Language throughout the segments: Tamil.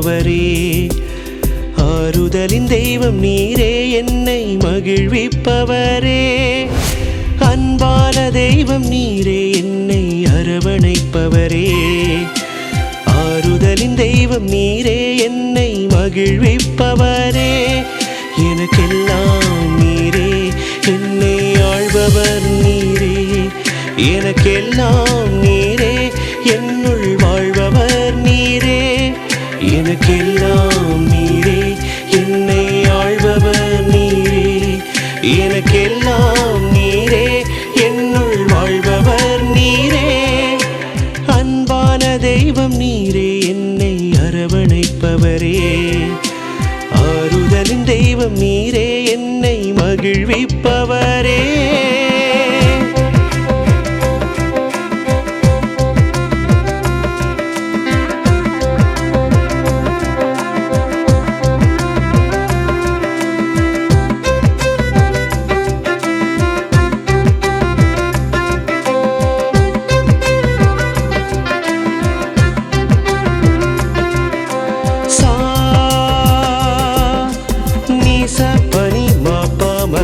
ஆண்டவரே ஆறுதலின் தெய்வம் நீரே என்னை மகிழ்விப்பவரே. அன்பான தெய்வம் நீரே என்னை அரவணைப்பவரே. ஆறுதலின் தெய்வம் நீரே என்னை மகிழ்விப்பவரே. எனக்கெல்லாம் நீரே என்னை ஆழ்பவர் நீரே. எனக்கெல்லாம் எனக்கெல்லாம் நீரே. என்னை ஆள்பவர் நீரே. எனக்கெல்லாம் நீரே. என்னுள் வாழ்பவர் நீரே. அன்பான தெய்வம் நீரே. என்னை அரவணைப்பவரே. ஆறுதலின் தெய்வம் நீரே. என்னை மகிழ்விப்பவரே.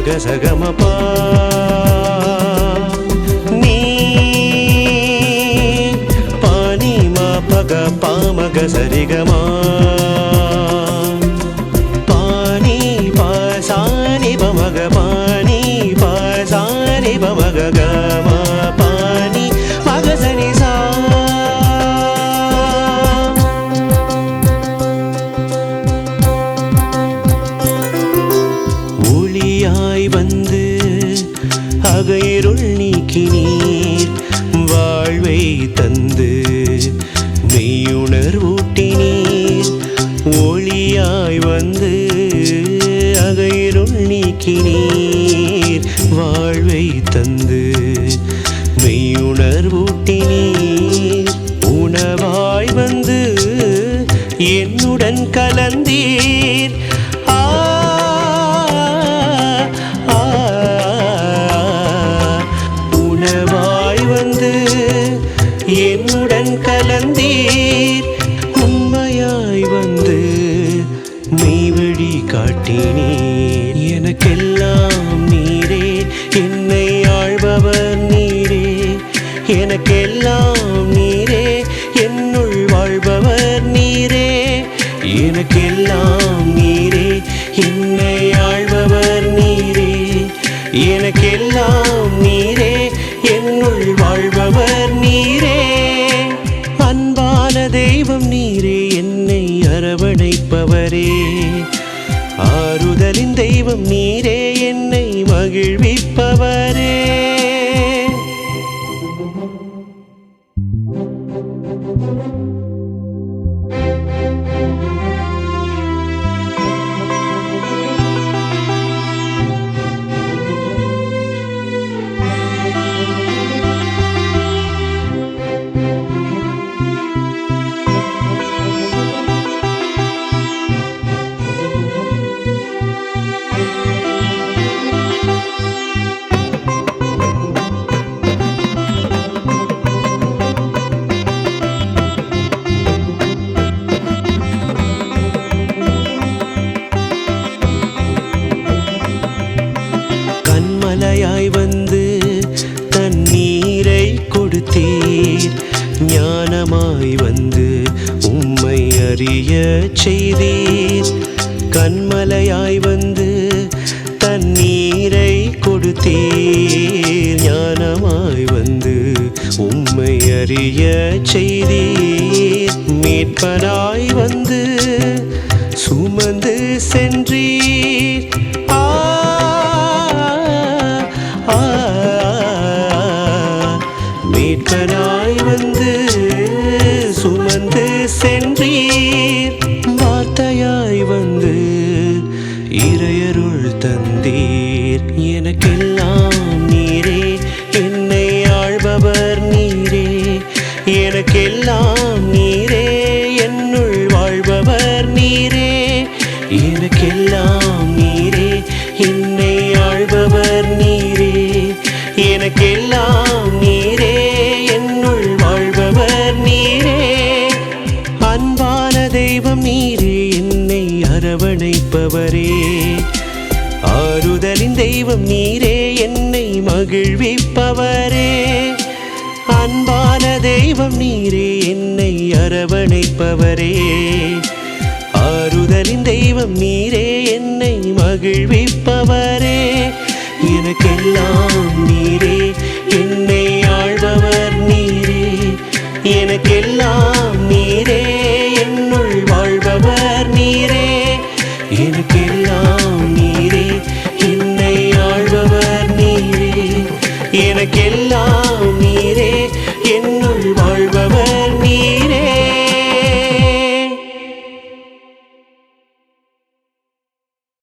గజగమపా నీ పాని మా పగ పామగ సరిగమా. தந்து மெய்யுணர்வூட்டினீர். ஒளியாய் வந்து அகைருள் நீக்கினீர். வாழ்வை தந்து மெய்யுணர்வூட்டினீர். உணவாய் வந்து என்னுடன் கலந்தீர். காட்டினீர். எனக்கெல்லாம் நீரே என்னை ஆழ்பவர் நீரே. எனக்கெல்லாம் நீரே என்னுள் வாழ்பவர் நீரே. எனக்கெல்லாம் நீரே என்னை ஆழ்பவர் நீரே. எனக்கெல்லாம் நீரே என்னுள் வாழ்பவர் நீரே. அன்பான தெய்வம் நீரே என்னை அரவணைப்பவரே. ஆறுதலின் தெய்வம் நீரே என்னை மகிழ்விப்பவரே. அறிய செய்தீர். கண்மலையாய் வந்து தண்ணீரை கொடுத்தீர். ஞானமாய் வந்து உம்மை அறிய செய்தீர். மீட்பனாய் வந்து சுமந்து சென்றீர். ஆ. மீட்பனாய் வந்து சுமந்து சென்றீர். நீர். எனக்கெல்லாம் நீரே. என்னை ஆழ்பவர் நீரே. எனக்கெல்லாம் நீரே. என்னுள் வாழ்பவர் நீரே. எனக்கெல்லாம் நீரே. என்னை ஆழ்பவர் நீரே. எனக்கெல்லாம் நீரே. என்னுள் வாழ்பவர் நீரே. அன்பான தெய்வம் நீரே. என்னை அரவணைப்பவரே. ஆறுதலின் தெய்வம் நீரே என்னை மகிழ்விப்பவரே. அன்பான தெய்வம் நீரே என்னை அரவணைப்பவரே. ஆறுதலின் தெய்வம் நீரே என்னை மகிழ்விப்பவரே. எனக்கெல்லாம் நீரே என்னை ஆள்பவர்